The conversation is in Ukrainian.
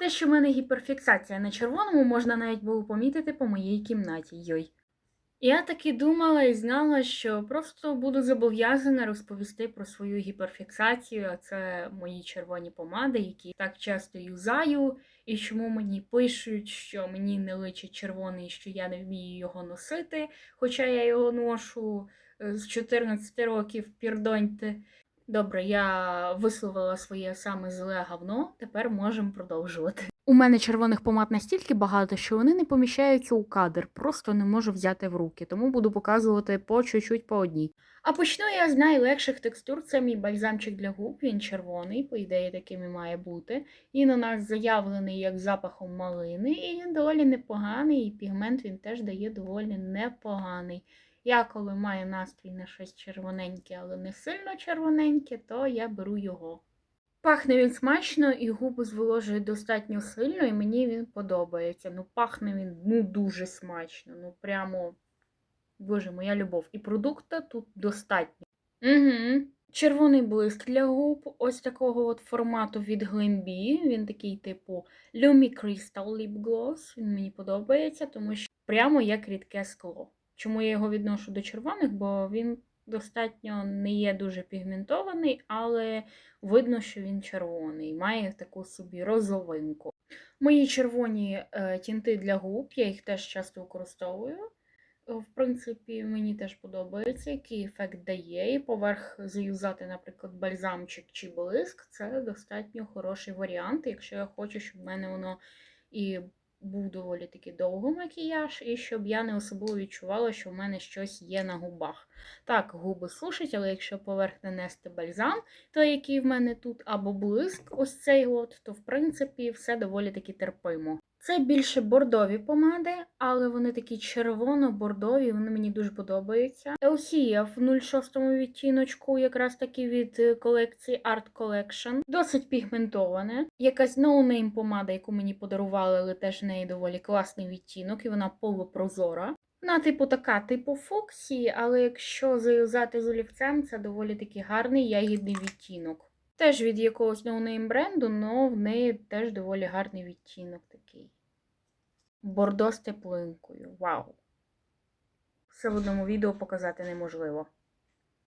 Те, що в мене гіперфіксація на червоному, можна навіть було помітити по моїй кімнаті. Йой. Я таки думала і знала, що просто буду зобов'язана розповісти про свою гіперфіксацію, а це мої червоні помади, які так часто юзаю, і чому мені пишуть, що мені не личить червоний, що я не вмію його носити, хоча я його ношу е, з 14 років, пірдоньте. Добре, я висловила своє саме зле говно, тепер можемо продовжувати. У мене червоних помад настільки багато, що вони не поміщаються у кадр, просто не можу взяти в руки, тому буду показувати по чуть-чуть по одній. А почну я з найлегших текстур. Це мій бальзамчик для губ, він червоний, по ідеї таким і має бути. Він у нас заявлений як запахом малини, і він доволі непоганий, і пігмент він теж дає доволі непоганий. Я коли маю настрій на щось червоненьке, але не сильно червоненьке, то я беру його. Пахне він смачно і губи зволожує достатньо сильно, і мені він подобається. Ну, пахне він ну, дуже смачно. Ну, прямо, боже, моя любов. І продукта тут достатньо. Угу. Червоний блиск для губ, ось такого от формату від Glambi. Він такий, типу, Lumi Crystal Lip Gloss. Він мені подобається, тому що прямо як рідке скло. Чому я його відношу до червоних? Бо він достатньо не є дуже пігментований, але видно, що він червоний, має таку собі розовинку. Мої червоні е, тінти для губ, я їх теж часто використовую. Е, В принципі, мені теж подобається, який ефект дає. І поверх заюзати, наприклад, бальзамчик чи блиск це достатньо хороший варіант, якщо я хочу, щоб в мене воно і був доволі таки довго макіяж, і щоб я не особливо відчувала, що в мене щось є на губах. Так, губи сушать, але якщо поверх нанести бальзам, той, який в мене тут, або блиск, ось цей от, то в принципі все доволі таки терпимо. Це більше бордові помади, але вони такі червоно-бордові, вони мені дуже подобаються. Елсія в 06 відтіночку, якраз таки від е, колекції Art Collection. Досить пігментоване. Якась ноунейм помада, яку мені подарували, але теж в неї доволі класний відтінок, і вона полупрозора. Вона, типу, така, типу Фоксі, але якщо заюзати з олівцем, це доволі таки гарний ягідний відтінок. Теж від якогось ноунейм бренду, але в неї теж доволі гарний відтінок такий. Бордо з теплинкою. Вау! Все в одному відео показати неможливо.